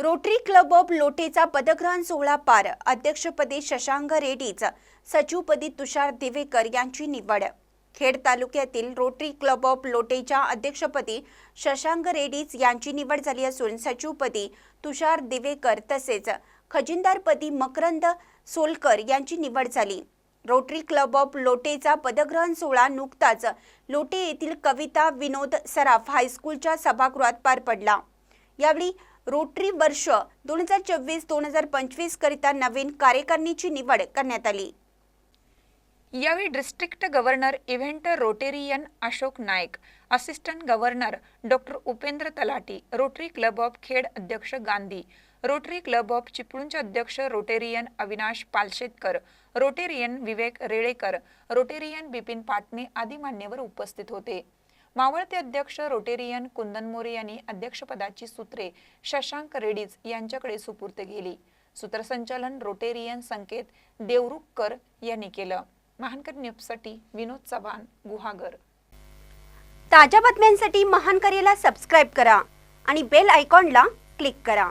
Rotary club of लोटेचा पदग्रहण सोहळा पार. अध्यक्षपदी शशांक रेड्डीच सचिवपदी तुषार दिवेकर यांची निवड. खेड तालुक्यातील रोटरी क्लब ऑफ लोटेच्या अध्यक्षपदी शशांक रेड्डीज यांची निवड झाली असून सचिवपदी तुषार दिवेकर तसेच खजिनदारपदी मकरंद सोलकर यांची निवड झाली. रोटरी क्लब ऑफ लोटेचा पदग्रहण सोहळा नुकताच लोटे येथील कविता विनोद सराफ हायस्कूलच्या सभागृहात पार पडला. यावेळी रोटरी वर्ष दोन हजार चोवीस दोन हजार पंचवीस करिता नवीन कार्यकारिणीची निवड करण्यात आली. यावेळी district governor event Rotarian Ashok Naik assistant governor doctor Upendra Talati Rotary Club of Khed अध्यक्ष गांधी रोटरी क्लब ऑफ चिपळूणचे अध्यक्ष Rotarian Avinash Palshetkar Rotarian Vivek Relekar Rotarian Bipin Patne आदी मान्यवर उपस्थित होते. मावळते अध्यक्ष रोटेरियन कुंदन मोरे यांनी अध्यक्षपदाची सूत्रे शशांक रेड्डीज यांच्याकडे सुपूर्द केली. सूत्रसंचालन रोटेरियन संकेत देवरुखकर यांनी केलं. महानकर न्यूजसाठी विनोद चव्हाण गुहागर. ताज्या बातम्यांसाठी महान करेला सबस्क्राईब करा आणि बेल आयकॉनला क्लिक करा.